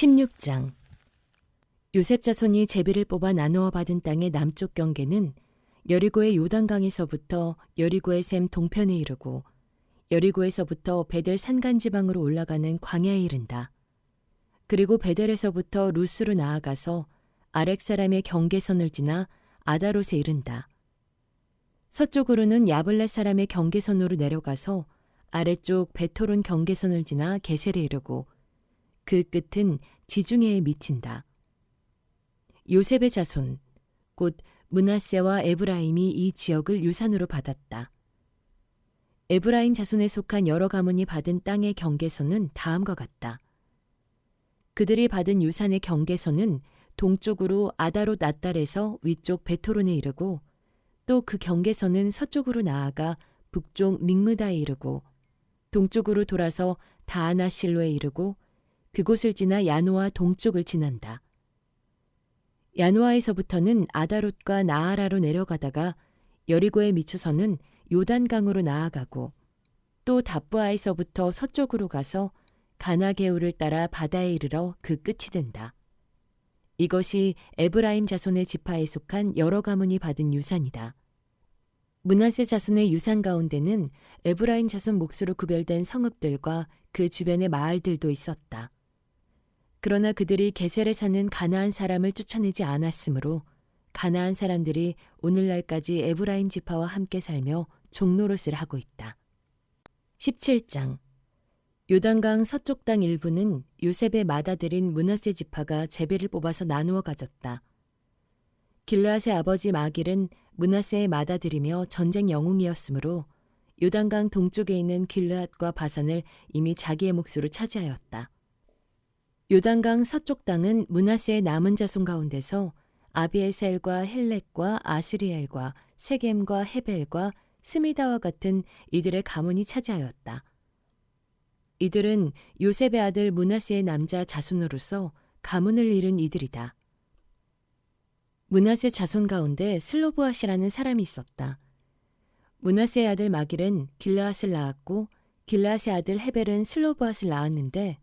16장 요셉 자손이 제비를 뽑아 나누어 받은 땅의 남쪽 경계는 여리고의 요단강에서부터 여리고의 샘 동편에 이르고 여리고에서부터 베델 산간 지방으로 올라가는 광야에 이른다. 그리고 베델에서부터 루스로 나아가서 아렉 사람의 경계선을 지나 아다롯에 이른다. 서쪽으로는 야블렛 사람의 경계선으로 내려가서 아래쪽 베토론 경계선을 지나 게셀에 이르고 그 끝은 지중해에 미친다. 요셉의 자손, 곧 문하세와 에브라임이 이 지역을 유산으로 받았다. 에브라임 자손에 속한 여러 가문이 받은 땅의 경계선은 다음과 같다. 그들이 받은 유산의 경계선은 동쪽으로 아다롯 나달에서 위쪽 베토론에 이르고 또 그 경계선은 서쪽으로 나아가 북쪽 믹무다에 이르고 동쪽으로 돌아서 다하나실로에 이르고 그곳을 지나 야노아 동쪽을 지난다. 야노아에서부터는 아다롯과 나아라로 내려가다가 여리고에 미쳐서는 요단강으로 나아가고 또 답부아에서부터 서쪽으로 가서 가나게우를 따라 바다에 이르러 그 끝이 된다. 이것이 에브라임 자손의 지파에 속한 여러 가문이 받은 유산이다. 문하세 자손의 유산 가운데는 에브라임 자손 몫으로 구별된 성읍들과 그 주변의 마을들도 있었다. 그러나 그들이 게셀에 사는 가나안 사람을 쫓아내지 않았으므로 가나안 사람들이 오늘날까지 에브라임 지파와 함께 살며 종노릇을 하고 있다. 17장 요단강 서쪽 땅 일부는 요셉의 맏아들인 문하세 지파가 제비를 뽑아서 나누어 가졌다. 길라앗의 아버지 마길은 문하세의 맏아들이며 전쟁 영웅이었으므로 요단강 동쪽에 있는 길르앗과 바산을 이미 자기의 몫으로 차지하였다. 요단강 서쪽 땅은 문하세의 남은 자손 가운데서 아비에셀과 헬렉과 아스리엘과 세겜과 헤벨과 스미다와 같은 이들의 가문이 차지하였다. 이들은 요셉의 아들 문하세의 남자 자손으로서 가문을 이룬 이들이다. 문하세 자손 가운데 슬로보아시라는 사람이 있었다. 문하세의 아들 마길은 길라앗을 낳았고 길라앗의 아들 헤벨은 슬로보아스를 낳았는데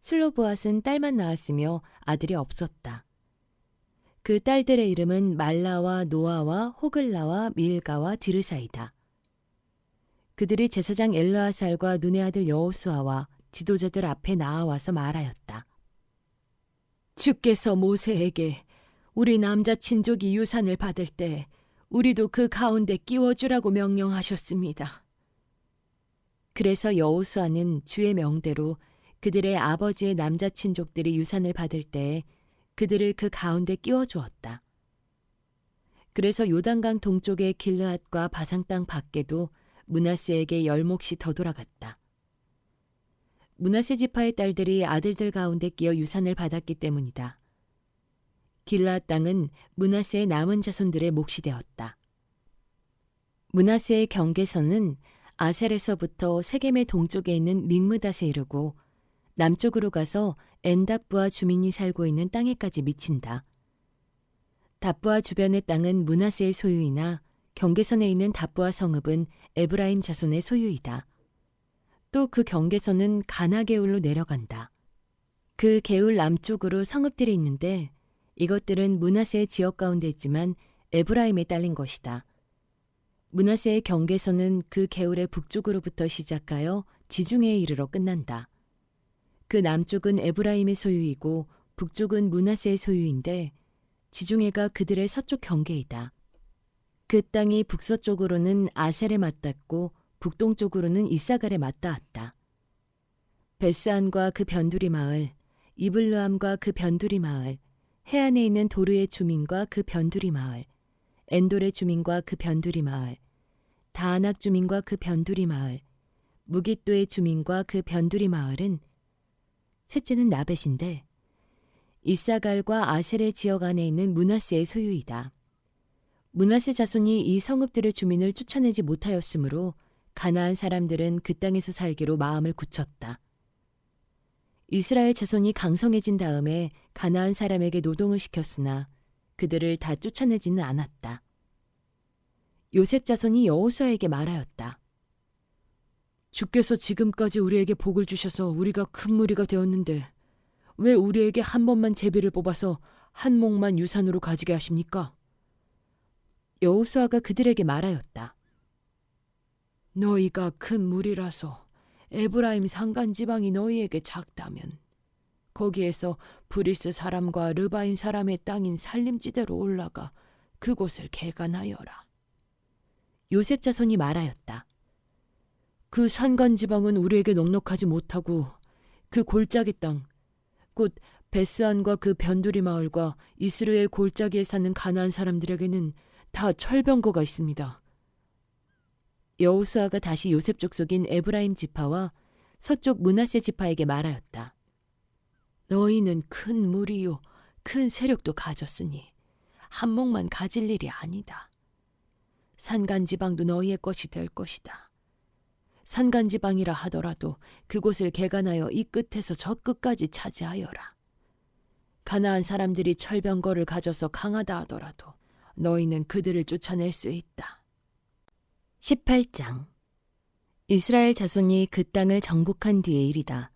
슬로보앗은 딸만 낳았으며 아들이 없었다. 그 딸들의 이름은 말라와 노아와 호글라와 밀가와 디르사이다. 그들이 제사장 엘르아살과 눈의 아들 여호수아와 지도자들 앞에 나아와서 말하였다. 주께서 모세에게 우리 남자 친족이 유산을 받을 때 우리도 그 가운데 끼워주라고 명령하셨습니다. 그래서 여호수아는 주의 명대로 그들의 아버지의 남자 친족들이 유산을 받을 때 그들을 그 가운데 끼워 주었다. 그래서 요단강 동쪽의 길르앗과 바상 땅 밖에도 문하세에게 열 몫이 더 돌아갔다. 문하세 지파의 딸들이 아들들 가운데 끼어 유산을 받았기 때문이다. 길르앗 땅은 문하세의 남은 자손들의 몫이 되었다. 문하세의 경계선은 아셀에서부터 세겜의 동쪽에 있는 믹무닷에 이르고 남쪽으로 가서 엔답부와 주민이 살고 있는 땅에까지 미친다. 답부와 주변의 땅은 문하세의 소유이나 경계선에 있는 답부와 성읍은 에브라임 자손의 소유이다. 또 그 경계선은 가나 게울로 내려간다. 그 게울 남쪽으로 성읍들이 있는데 이것들은 문하세의 지역 가운데 있지만 에브라임에 딸린 것이다. 문하세의 경계선은 그 게울의 북쪽으로부터 시작하여 지중해에 이르러 끝난다. 그 남쪽은 에브라임의 소유이고 북쪽은 문하세의 소유인데 지중해가 그들의 서쪽 경계이다. 그 땅이 북서쪽으로는 아셀에 맞닿고 북동쪽으로는 이사갈에 맞닿았다. 베스안과 그 변두리 마을, 이블르함과 그 변두리 마을, 해안에 있는 도르의 주민과 그 변두리 마을, 엔돌의 주민과 그 변두리 마을, 다아낙 주민과 그 변두리 마을, 무기또의 주민과 그 변두리 마을은 셋째는 나벳인데 이사갈과 아셀의 지역 안에 있는 문하세의 소유이다. 문하세 자손이 이 성읍들의 주민을 쫓아내지 못하였으므로 가나안 사람들은 그 땅에서 살기로 마음을 굳혔다. 이스라엘 자손이 강성해진 다음에 가나안 사람에게 노동을 시켰으나 그들을 다 쫓아내지는 않았다. 요셉 자손이 여호수아에게 말하였다. 주께서 지금까지 우리에게 복을 주셔서 우리가 큰 무리가 되었는데 왜 우리에게 한 번만 제비를 뽑아서 한 몫만 유산으로 가지게 하십니까? 여호수아가 그들에게 말하였다. 너희가 큰 무리라서 에브라임 산간 지방이 너희에게 작다면 거기에서 브리스 사람과 르바임 사람의 땅인 살림지대로 올라가 그곳을 개간하여라. 요셉 자손이 말하였다. 그 산간 지방은 우리에게 넉넉하지 못하고 그 골짜기 땅, 곧 베스안과 그 변두리 마을과 이스라엘 골짜기에 사는 가나안 사람들에게는 다 철병거가 있습니다. 여호수아가 다시 요셉 족속인 에브라임 지파와 서쪽 문하세 지파에게 말하였다. 너희는 큰 무리요, 큰 세력도 가졌으니 한몫만 가질 일이 아니다. 산간 지방도 너희의 것이 될 것이다. 산간 지방이라 하더라도 그곳을 개간하여 이 끝에서 저 끝까지 차지하여라. 가나안 사람들이 철병거를 가져서 강하다 하더라도 너희는 그들을 쫓아낼 수 있다. 18장 이스라엘 자손이 그 땅을 정복한 뒤의 일이다.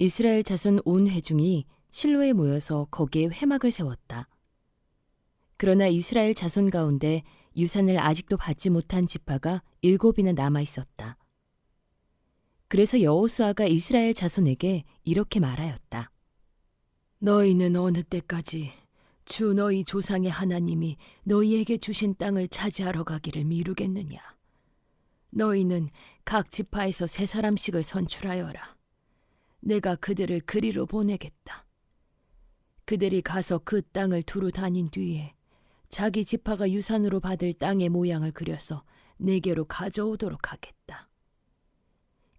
이스라엘 자손 온 회중이 실로에 모여서 거기에 회막을 세웠다. 그러나 이스라엘 자손 가운데 유산을 아직도 받지 못한 지파가 일곱이나 남아 있었다. 그래서 여호수아가 이스라엘 자손에게 이렇게 말하였다. 너희는 어느 때까지 주 너희 조상의 하나님이 너희에게 주신 땅을 차지하러 가기를 미루겠느냐? 너희는 각 지파에서 세 사람씩을 선출하여라. 내가 그들을 그리로 보내겠다. 그들이 가서 그 땅을 두루 다닌 뒤에 자기 지파가 유산으로 받을 땅의 모양을 그려서 내게로 가져오도록 하겠다.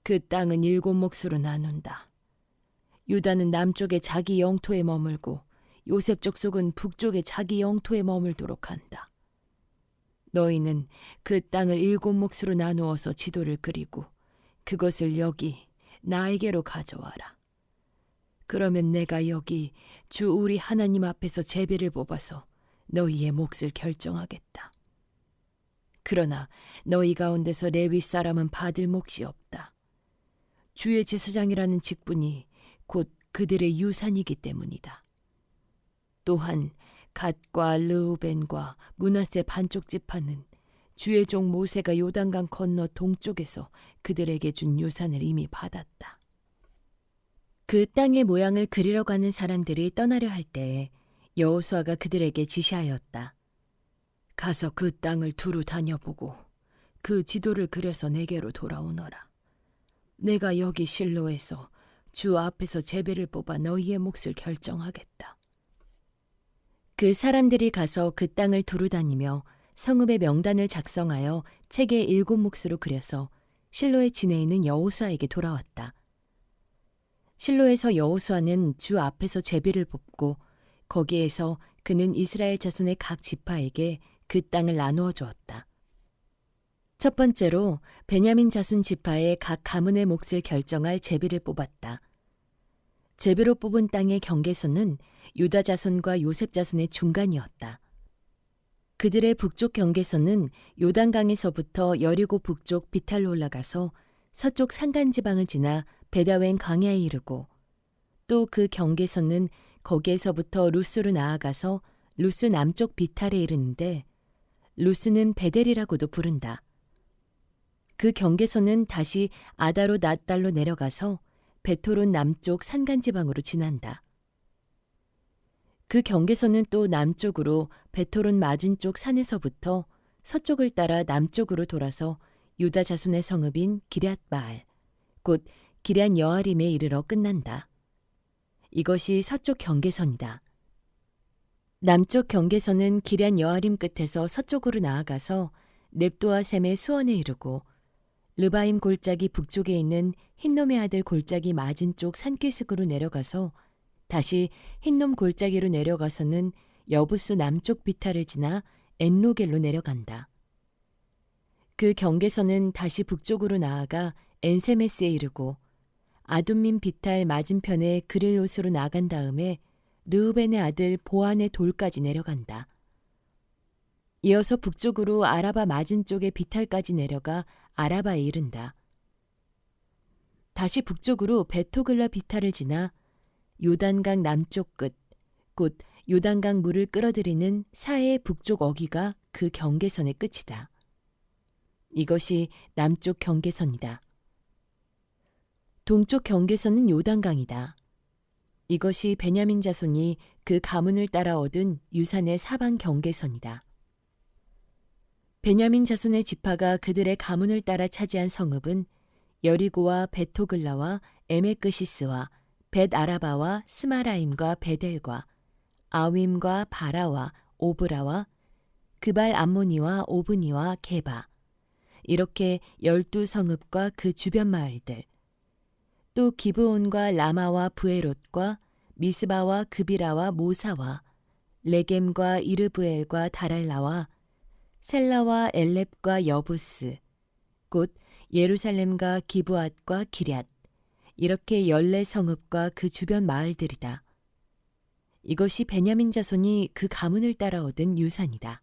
그 땅은 일곱 몫으로 나눈다. 유다는 남쪽에 자기 영토에 머물고 요셉 족속은 북쪽에 자기 영토에 머물도록 한다. 너희는 그 땅을 일곱 몫으로 나누어서 지도를 그리고 그것을 여기 나에게로 가져와라. 그러면 내가 여기 주 우리 하나님 앞에서 제비를 뽑아서 너희의 몫을 결정하겠다. 그러나 너희 가운데서 레위 사람은 받을 몫이 없다. 주의 제사장이라는 직분이 곧 그들의 유산이기 때문이다. 또한 갓과 르우벤과 문하세 반쪽 지파는 주의 종 모세가 요단강 건너 동쪽에서 그들에게 준 유산을 이미 받았다. 그 땅의 모양을 그리러 가는 사람들이 떠나려 할 때에 여호수아가 그들에게 지시하였다. 가서 그 땅을 두루 다녀보고 그 지도를 그려서 내게로 돌아오너라. 내가 여기 실로에서 주 앞에서 제비를 뽑아 너희의 몫을 결정하겠다. 그 사람들이 가서 그 땅을 두루 다니며 성읍의 명단을 작성하여 책에 일곱 몫으로 그려서 실로에 지내 있는 여호수아에게 돌아왔다. 실로에서 여호수아는 주 앞에서 제비를 뽑고 거기에서 그는 이스라엘 자손의 각 지파에게 그 땅을 나누어 주었다. 첫 번째로 베냐민 자손 지파의 각 가문의 몫을 결정할 제비를 뽑았다. 제비로 뽑은 땅의 경계선은 유다 자손과 요셉 자손의 중간이었다. 그들의 북쪽 경계선은 요단강에서부터 여리고 북쪽 비탈로 올라가서 서쪽 산간 지방을 지나 베다웬 광야에 이르고 또 그 경계선은 거기에서부터 루스로 나아가서 루스 남쪽 비탈에 이르는데 루스는 베델이라고도 부른다. 그 경계선은 다시 아다로 낫달로 내려가서 베토론 남쪽 산간 지방으로 지난다. 그 경계선은 또 남쪽으로 베토론 맞은 쪽 산에서부터 서쪽을 따라 남쪽으로 돌아서 유다 자손의 성읍인 기럇바알, 곧 기럇 여아림에 이르러 끝난다. 이것이 서쪽 경계선이다. 남쪽 경계선은 기럇 여아림 끝에서 서쪽으로 나아가서 넵도아 셈의 수원에 이르고 르바임 골짜기 북쪽에 있는 흰놈의 아들 골짜기 맞은 쪽 산기슭으로 내려가서 다시 흰놈 골짜기로 내려가서는 여부스 남쪽 비탈을 지나 엔로겔로 내려간다. 그 경계선은 다시 북쪽으로 나아가 엔세메스에 이르고 아둠민 비탈 맞은편에 그릴롯으로 나간 다음에 르우벤의 아들 보안의 돌까지 내려간다. 이어서 북쪽으로 아라바 맞은 쪽의 비탈까지 내려가 아라바에 이른다. 다시 북쪽으로 베토글라 비탈을 지나 요단강 남쪽 끝, 곧 요단강 물을 끌어들이는 사해 북쪽 어귀가 그 경계선의 끝이다. 이것이 남쪽 경계선이다. 동쪽 경계선은 요단강이다. 이것이 베냐민 자손이 그 가문을 따라 얻은 유산의 사방 경계선이다. 베냐민 자손의 지파가 그들의 가문을 따라 차지한 성읍은 여리고와 베토글라와 에메끄시스와 벳아라바와 스마라임과 베델과 아윈과 바라와 오브라와 그발 암모니와 오브니와 게바 이렇게 열두 성읍과 그 주변 마을들 또 기브온과 라마와 부에롯과 미스바와 그비라와 모사와 레겜과 이르브엘과 다랄라와 셀라와 엘렙과 여부스 곧 예루살렘과 기브앗과 기럇 이렇게 열네 성읍과 그 주변 마을들이다. 이것이 베냐민 자손이 그 가문을 따라 얻은 유산이다.